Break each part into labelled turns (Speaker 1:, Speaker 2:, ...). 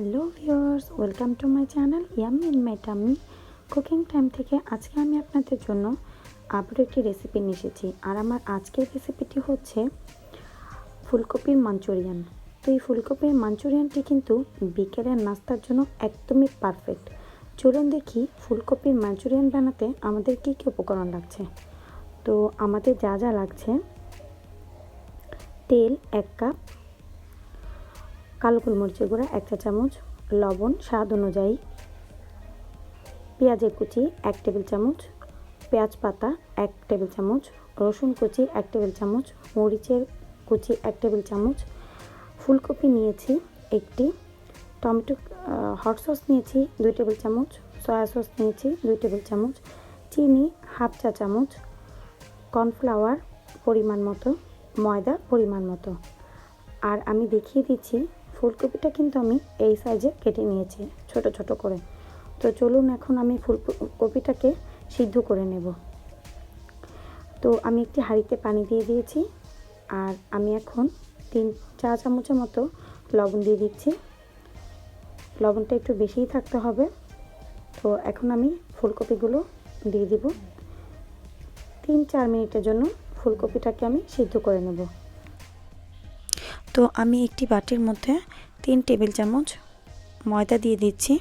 Speaker 1: Hello viewers, welcome to my channel yummy in my tummy cooking time থেকে আজকে আমি আপনাদের জন্য আবারও একটি রেসিপি নিয়ে এসেছি। আর আমার আজকের রেসিপিটি হচ্ছে ফুলকপির মাঞ্চুরিয়ান। তো এই ফুলকপির মাঞ্চুরিয়ানটি কিন্তু বিকেলের নাস্তার জন্য একদমই পারফেক্ট চলুন দেখি ফুলকপির মাঞ্চুরিয়ান বানাতে আমাদের কী কী উপকরণ লাগছে। তো আমাদের যা যা লাগছে, তেল এক কাপ কালো গোলমরিচের গুঁড়া, এক চা চামচ লবণ, স্বাদ অনুযায়ী। পেঁয়াজের কুচি, এক টেবিল চামচ। পেঁয়াজ পাতা, এক টেবিল চামচ। রসুন কুচি, এক টেবিল চামচ। মরিচের কুচি, এক টেবিল চামচ। ফুলকপি নিয়েছি একটি। টমেটো হট সস নিয়েছি দুই টেবিল চামচ। সয়া সস নিয়েছি দুই টেবিল চামচ। চিনি, হাফ চা চামচ। কর্নফ্লাওয়ার পরিমাণ মতো, ময়দা পরিমাণ মতো। আর আমি দেখিয়ে দিচ্ছি ফুলকপিটা কিন্তু আমি এই সাইজে কেটে নিয়েছি, ছোট ছোট করে। তো চলুন এখন আমি ফুলকপিটাকে সিদ্ধ করে নেব। তো আমি একটি হাঁড়িতে পানি দিয়ে দিয়েছি, আর আমি এখন তিন, চা চামচের মতো লবণ দিয়ে দিচ্ছি। লবণটা একটু বেশিই থাকতে হবে। তো এখন আমি ফুলকপিগুলো দিয়ে দিব। তিন, চার মিনিটের জন্য ফুলকপিটাকে আমি সিদ্ধ করে নেব। তো আমি একটি বাটির মধ্যে তিন টেবিল চামচ ময়দা দিয়ে দিচ্ছি।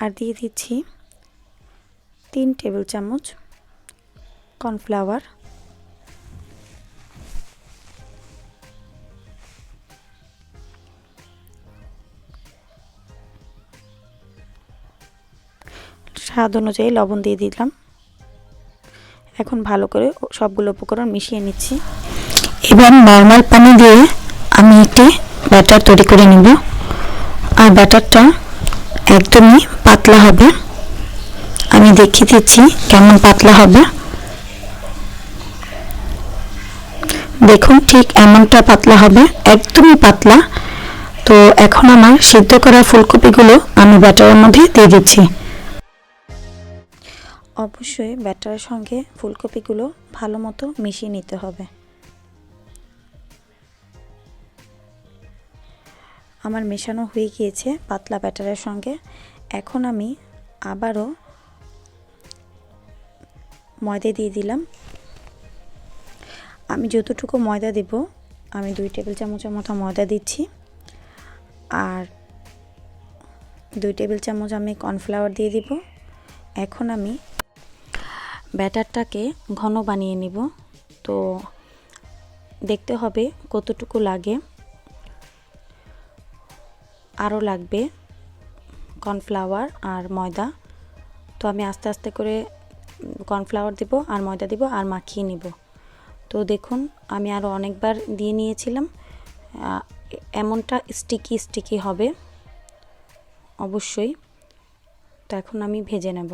Speaker 1: আর দিয়ে দিচ্ছি তিন টেবিল চামচ কর্নফ্লাওয়ার। স্বাদ অনুযায়ী লবণ দিয়ে দিলাম। এখন ভালো করে সবগুলো উপকরণ মিশিয়ে নিচ্ছি। এবার নর্মাল পানি দিয়ে আমি একটি ব্যাটার তৈরি করে নিব। আর ব্যাটারটা একদমই পাতলা হবে। আমি দেখিয়ে দিচ্ছি কেমন পাতলা হবে। দেখুন ঠিক এমনটা পাতলা হবে, একদমই পাতলা। তো এখন আমার সিদ্ধ করা ফুলকপিগুলো আমি ব্যাটারের মধ্যে দিয়ে দিচ্ছি। অবশ্যই ব্যাটারের সঙ্গে ফুলকপিগুলো ভালো মতো মিশিয়ে নিতে হবে। আমার মেশানো হয়ে গিয়েছে পাতলা ব্যাটারের সঙ্গে। এখন আমি আবারও ময়দা দিয়ে দিলাম। আমি যতটুকু ময়দা দেব, আমি দুই টেবিল চামচের মতো ময়দা দিচ্ছি। আর দুই টেবিল চামচ আমি কর্নফ্লাওয়ার দিয়ে দিব। এখন আমি ব্যাটারটাকে ঘন বানিয়ে নিব। তো দেখতে হবে কতটুকু লাগে। আরও লাগবে কর্নফ্লাওয়ার আর ময়দা। তো আমি আস্তে আস্তে করে কর্নফ্লাওয়ার দিব আর ময়দা দিব আর মাখিয়ে নিব। তো দেখুন, আমি আরও অনেকবার দিয়ে নিয়েছিলাম। এমনটা স্টিকি স্টিকি হবে। অবশ্যই। তো এখন আমি ভেজে নেব।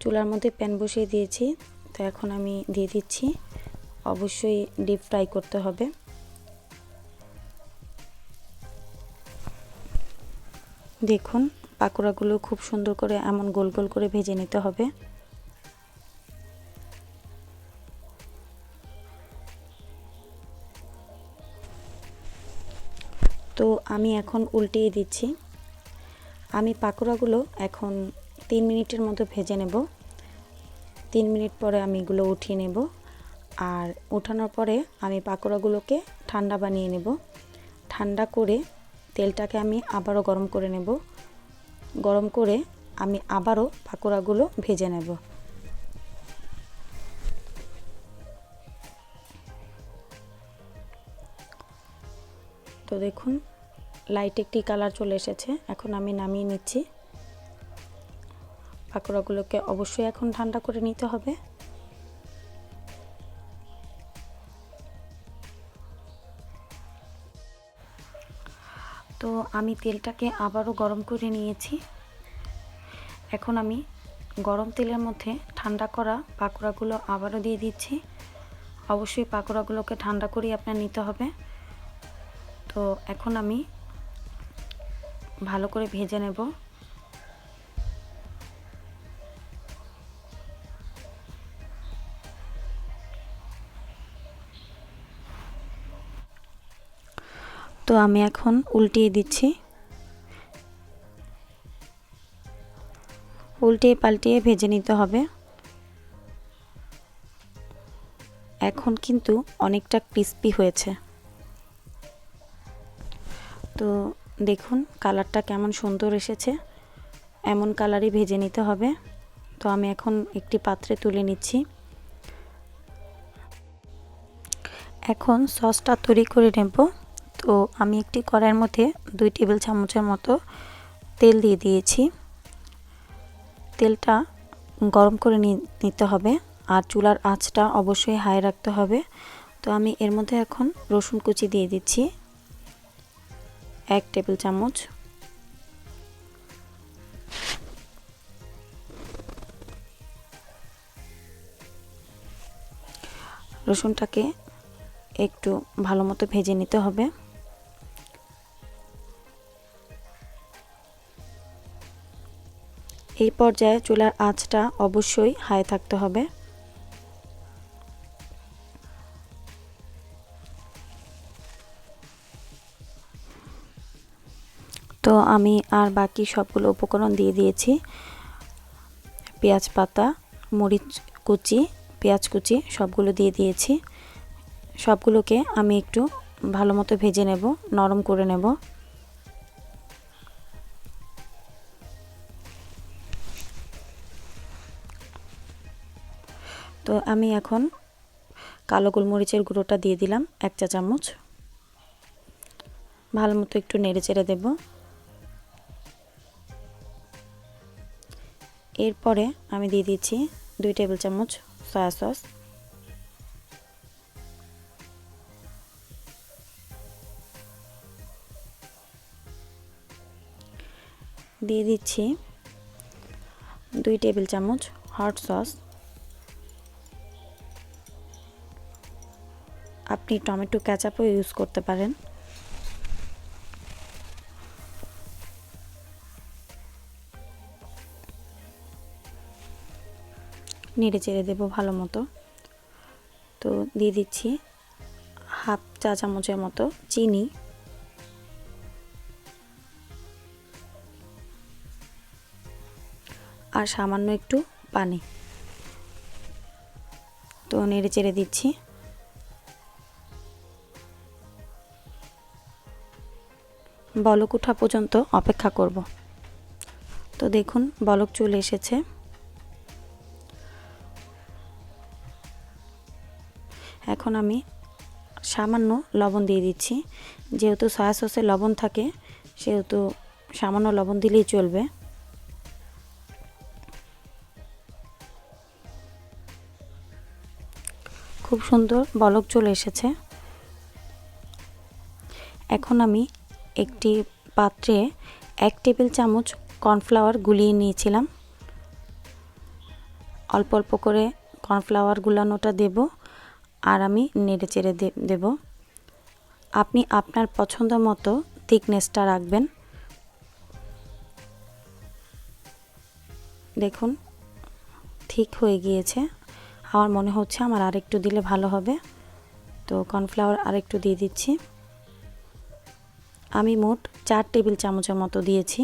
Speaker 1: চুলার মধ্যে প্যান বসিয়ে দিয়েছি। তো এখন আমি দিয়ে দিচ্ছি। অবশ্যই ডিপ ফ্রাই করতে হবে। দেখুন, পাকোড়াগুলো খুব সুন্দর করে এমন গোল গোল করে ভেজে নিতে হবে। তো আমি এখন উল্টিয়ে দিচ্ছি। আমি পাকোড়াগুলো এখন তিন মিনিটের মতো ভেজে নেব। তিন মিনিট পরে আমি এগুলো উঠিয়ে নেব। আর ওঠানোর পরে আমি পাকোড়াগুলোকে ঠান্ডা বানিয়ে নেব। ঠান্ডা করে তেলটাকে আমি আবারও গরম করে নেব। গরম করে আমি আবারও পাকোড়াগুলো ভেজে নেব। তো দেখুন লাইট একটি কালার চলে এসেছে। এখন আমি নামিয়ে নিচ্ছি। পাকোড়াগুলোকে অবশ্যই এখন ঠান্ডা করে নিতে হবে। তো আমি তেলটাকে আবারও গরম করে নিয়েছি। এখন আমি গরম তেলের মধ্যে ঠান্ডা করা পাকোড়াগুলো আবারও দিয়ে দিচ্ছি। অবশ্যই পাকোড়াগুলোকে ঠান্ডা করেই আপনার নিতে হবে। তো এখন আমি ভালো করে ভেজে নেব। তো আমি এখন উল্টিয়ে দিচ্ছি। উল্টিয়ে পাল্টিয়ে ভেজে নিতে হবে। এখন কিন্তু অনেকটা ক্রিস্পি হয়েছে। তো দেখুন কালারটা কেমন সুন্দর এসেছে। এমন কালারই ভেজে নিতে হবে। তো আমি এখন একটি পাত্রে তুলে নিচ্ছি। এখন সসটা তৈরি করে নেব। তো আমি একটি কড়াইয়ের মধ্যে দুই টেবিল চামচের মতো তেল দিয়ে দিয়েছি। তেলটা গরম করে নিতে হবে আর চুলার আঁচটা অবশ্যই হাই রাখতে হবে। তো আমি এর মধ্যে এখন রসুন কুচি দিয়ে দিচ্ছি। এক টেবিল চামচ। রসুনটাকে একটু ভালো মতো ভেজে নিতে হবে। এই পর্যায়ে চুলার আঁচটা অবশ্যই হাই থাকতে হবে। তো আমি আর বাকি সবগুলো উপকরণ দিয়ে দিয়েছি। পেঁয়াজ পাতা, মরিচ কুচি, পেঁয়াজ কুচি সবগুলো দিয়ে দিয়েছি। সবগুলোকে আমি একটু ভালো মতো ভেজে নেব, নরম করে নেব। তো আমি এখন কালো গোলমরিচের গুঁড়োটা দিয়ে দিলাম, এক চা চামচ। ভালো মতো একটু নেড়ে চেড়ে দেব। এরপরে আমি দিয়ে দিচ্ছি দুই টেবিল চামচ সয়া সস দিয়ে দিচ্ছি দুই টেবিল চামচ হট সস আপনি টমেটো ক্যাচাপও ইউজ করতে পারেন। নেড়ে চেড়ে দেবো ভালো মতো। তো দিয়ে দিচ্ছি হাফ চা চামচের মতো চিনি। আর সামান্য একটু পানি। তো নেড়ে চেড়ে দিচ্ছি। বলক উঠা পর্যন্ত অপেক্ষা করব। তো দেখুন, বলক চলে এসেছে। এখন আমি সামান্য লবণ দিয়ে দিচ্ছি। যেহেতু সয়া সসে লবণ থাকে, সেহেতু সামান্য লবণ দিলেই চলবে। খুব সুন্দর বলক চলে এসেছে। এখন আমি একটি পাত্রে এক টেবিল চামচ কর্নফ্লাওয়ার গুলিয়ে নিয়েছিলাম। অল্প অল্প করে কর্নফ্লাওয়ার গুলানোটা দেব আর আমি নেড়ে চেড়ে দেব। আপনি আপনার পছন্দ মতো থিকনেসটা রাখবেন। দেখুন, ঠিক হয়ে গিয়েছে। আমার মনে হচ্ছে আমার আরেকটু দিলে ভালো হবে। তো কর্নফ্লাওয়ার আরেকটু দিয়ে দিচ্ছি। আমি মোট চার টেবিল চামচের মতো দিয়েছি।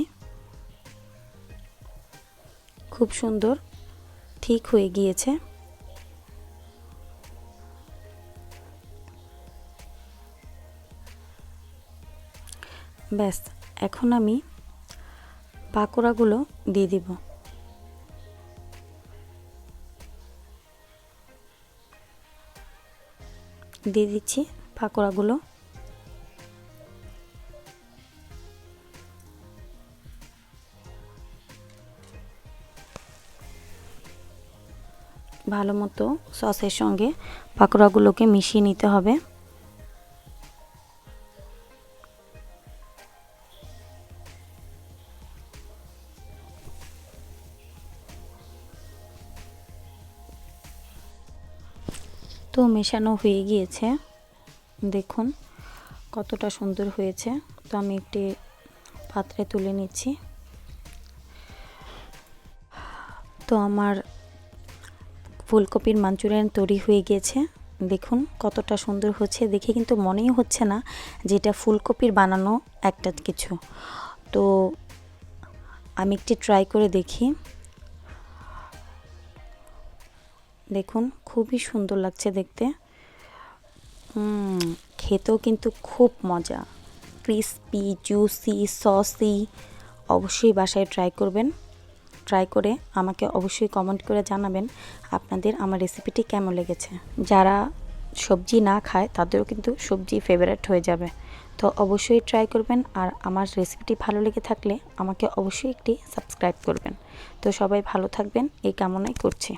Speaker 1: খুব সুন্দর, ঠিক হয়ে গিয়েছে। ব্যাস, এখন আমি পাকোড়াগুলো দিয়ে দিব। দিয়ে দিচ্ছি পাকোড়াগুলো। ভালো মতো সসের সঙ্গে পাকোড়াগুলোকে মিশিয়ে নিতে হবে। তো মেশানো হয়ে গিয়েছে। দেখুন কতটা সুন্দর হয়েছে। তো আমি একটি পাত্রে তুলে নিচ্ছি। তো আমার ফুলকপির মাঞ্চুরিয়ান তৈরি হয়ে গিয়েছে দেখুন কতটা সুন্দর হচ্ছে। দেখে কিন্তু মনেই হচ্ছে না যে এটা ফুলকপির বানানো একটা কিছু। তো আমি একটি ট্রাই করে দেখি। দেখুন খুবই সুন্দর লাগছে দেখতে। খেতেও কিন্তু খুব মজা। ক্রিসপি, জুসি, সসি, অবশ্যই বাসায় ট্রাই করবেন। ট্রাই করে আমাকে অবশ্যই কমেন্ট করে জানাবেন আপনাদের আমার রেসিপিটি কেমন লেগেছে। যারা সবজি না খায়, তাদেরও কিন্তু সবজি ফেভারেট হয়ে যাবে। তো অবশ্যই ট্রাই করবেন আর আমার রেসিপিটি ভালো লেগে থাকলে আমাকে অবশ্যই একটি সাবস্ক্রাইব করবেন। তো সবাই ভালো থাকবেন, এই কামনাই করছি।